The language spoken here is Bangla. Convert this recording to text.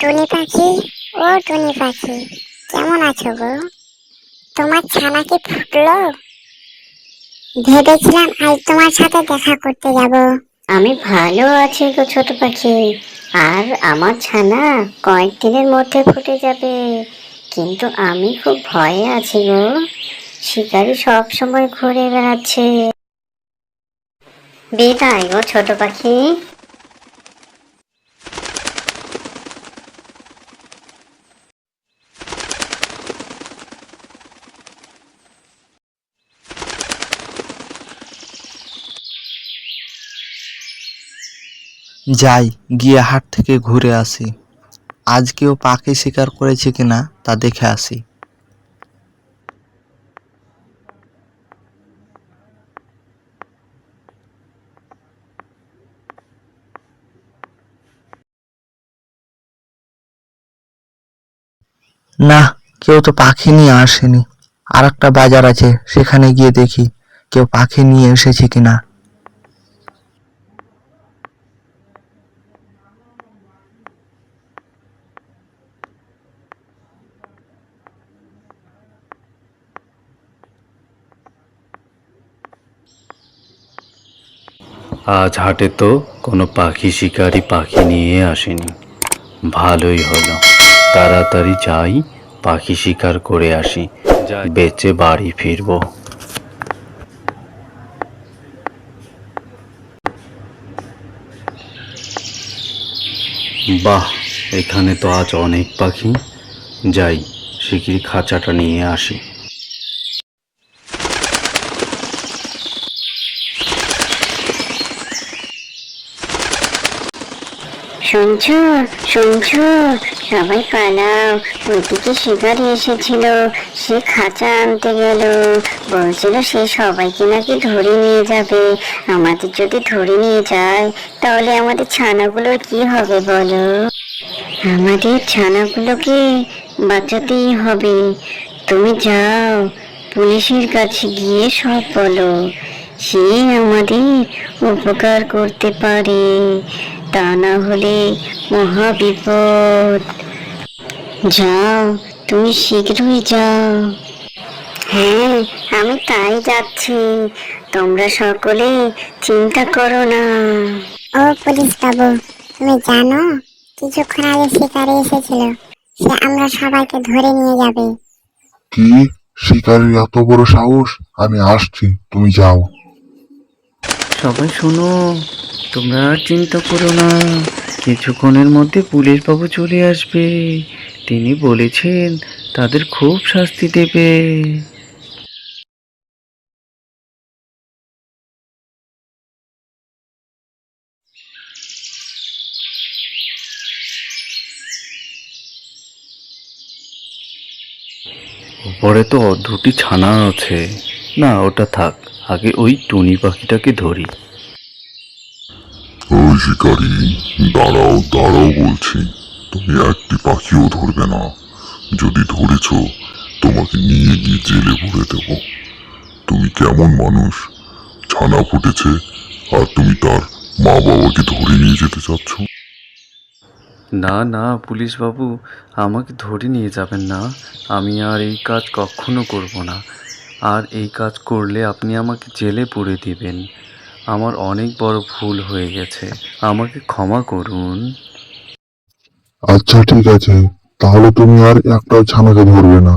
টুনি পাখি? ও টুনি পাখি, কেমন আছো গো? তোমার ছানা কি ফুটলো? ভেবেছিলাম আজ তোমার সাথে দেখা করতে যাব। আমি ভালো আছি গো ছোট পাখি। আর আমার ছানা কয়েকদিনের মধ্যে ফুটে যাবে। কিন্তু আমি খুব ভয়ে আছি গো। শিকারি সব সময় ঘুরে বেড়াচ্ছে। বিদায় গো ছোট পাখি। যাই, গিয়ে হাট থেকে ঘুরে আসি। আজ কেউ পাখি শিকার করেছে কিনা তা দেখে আসি। না, কেউ তো পাখি নিয়ে আসেনি। আর একটা বাজার আছে, সেখানে গিয়ে দেখি কেউ পাখি নিয়ে এসেছে কিনা। আজ হাটে তো কোনো পাখি শিকারি পাখি নিয়ে আসেনি। ভালোই হলো। তাড়াতাড়ি যাই পাখি শিকার করে আসি। বেচে বাড়ি ফিরবো। বাহ এখানে তো আজ অনেক পাখি। যাই শিগগিরি খাঁচাটা নিয়ে আসি। শুনছো শুনছো সবাই পালাও ওইদিকে শিকারি এসেছিল সে খাঁচা আনতে গেল বলছিল সে সবাইকে নাকি ধরে নিয়ে যাবে আমাদের যদি ধরে নিয়ে যায় তাহলে আমাদের ছানাগুলোর কি হবে বলো আমাদের ছানাগুলোকে বাঁচাতেই হবে। তুমি যাও, পুলিশের কাছে গিয়ে সব বলো। সে আমাদের উপকার করতে পারে। তা না হলে মহা বিপদ যাও তুমি শীঘ্রই যাও। হ্যাঁ আমি তাই যাচ্ছি। তোমরা সকলে চিন্তা করো না। ও পুলিশ বাবু তুমি জানো কিছুক্ষণ আগে শিকারি এসেছিল। সে আমরা সবাইকে ধরে নিয়ে যাবে। কি? শিকারীর এত বড় সাহস? আমি আসছি তুমি যাও। সবাই শোনো। তোমরা আর চিন্তা করো না। কিছুক্ষণের মধ্যে পুলিশ বাবু চলে আসবে। তিনি বলেছেন, তাদের খুব শাস্তি দেবে। উপরে তো দুটি ছানা আছে। না, ওটা থাক। আগে ওই টুনি পাখিটাকে ধরি। ওই শিকারী দাঁড়াও দাঁড়াও বলছি। তুমি একটি পাখিও ধরবে না। যদি ধরেছ, তোমাকে নিয়ে গিয়ে জেলে ভরে দেব। তুমি কেমন মানুষ? ছানা ফুটেছে, আর তুমি তার মা বাবাকে ধরে নিয়ে যেতে চাচ্ছ? না না পুলিশ বাবু আমাকে ধরে নিয়ে যাবেন না। আমি আর এই কাজ কখনো করব না। আর এই কাজ করলে আপনি আমাকে জেলে পুরে দিবেন। আমার অনেক বড় ভুল হয়ে গেছে। আমাকে ক্ষমা করুন। আচ্ছা ঠিক আছে। তাহলে তুমি আর একটা ছানাকে ধরবে না।